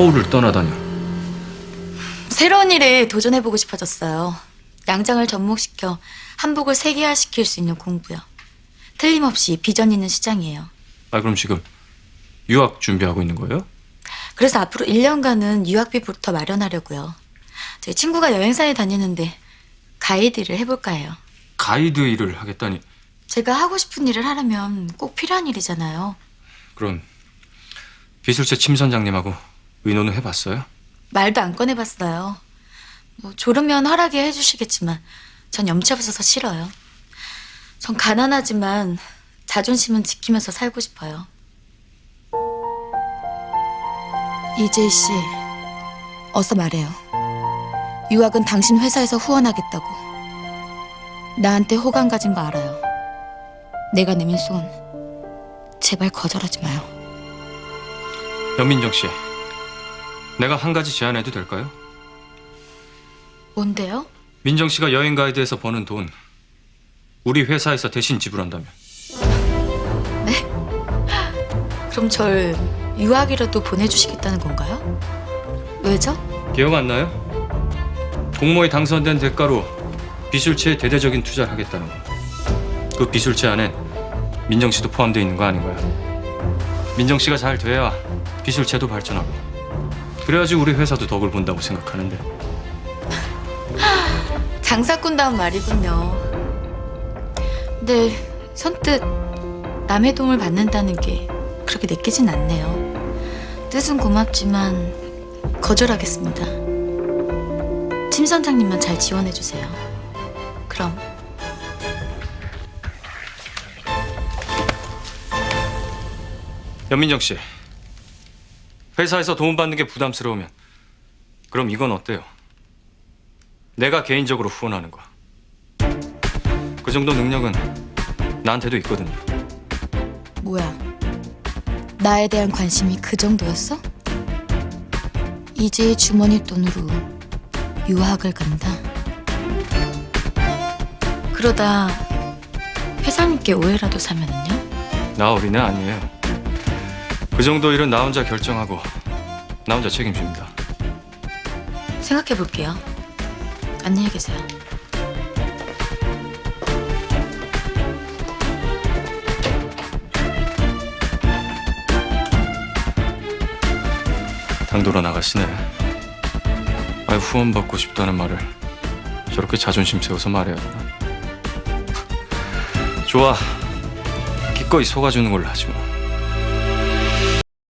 서울을 떠나다녀. 새로운 일에 도전해보고 싶어졌어요. 양장을 접목시켜 한복을 세계화시킬 수 있는 공부요. 틀림없이 비전 있는 시장이에요. 아 그럼 지금 유학 준비하고 있는 거예요? 그래서 앞으로 1년간은 유학비부터 마련하려고요. 제 친구가 여행사에 다니는데 가이드 일을 해볼까 해요. 가이드 일을 하겠다니. 제가 하고 싶은 일을 하려면 꼭 필요한 일이잖아요. 그럼 비술제 침 선장님하고 의논을 해봤어요? 말도 안 꺼내봤어요. 뭐 졸으면 허락해 해주시겠지만 전 염치 없어서 싫어요. 전 가난하지만 자존심은 지키면서 살고 싶어요. 이재희 씨, 어서 말해요. 유학은 당신 회사에서 후원하겠다고. 나한테 호감 가진 거 알아요. 내가 내민 소원 제발 거절하지 마요. 연민정 씨, 내가 한 가지 제안해도 될까요? 뭔데요? 민정 씨가 여행 가이드에서 버는 돈 우리 회사에서 대신 지불한다면 그럼 절 유학이라도 보내주시겠다는 건가요? 왜죠? 기억 안 나요? 공모에 당선된 대가로 비술체에 대대적인 투자를 하겠다는 거. 그 비술체 안엔 민정 씨도 포함되어 있는 거 아닌가요? 민정 씨가 잘 돼야 비술체도 발전하고 그래야지 우리 회사도 덕을 본다고 생각하는데 장사꾼다운 말이군요. 근데 선뜻 남의 도움을 받는다는 게 그렇게 내키진 않네요. 뜻은 고맙지만 거절하겠습니다. 침 선장님만 잘 지원해 주세요. 그럼 연민정 씨 회사에서 도움 받는 게 부담스러우면 그럼 이건 어때요? 내가 개인적으로 후원하는 거. 그 정도 능력은 나한테도 있거든요. 뭐야? 나에 대한 관심이 그 정도였어? 이제 주머니 돈으로 유학을 간다. 그러다 회사님께 오해라도 사면은요? 나 어린애 아니에요. 그 정도 일은 나 혼자 결정하고 나 혼자 책임집니다. 생각해 볼게요. 안녕히 계세요. 당돌아 나가시네. 아 후원 받고 싶다는 말을 저렇게 자존심 세워서 말해야 하나? 좋아. 기꺼이 속아주는 걸로 하지 뭐.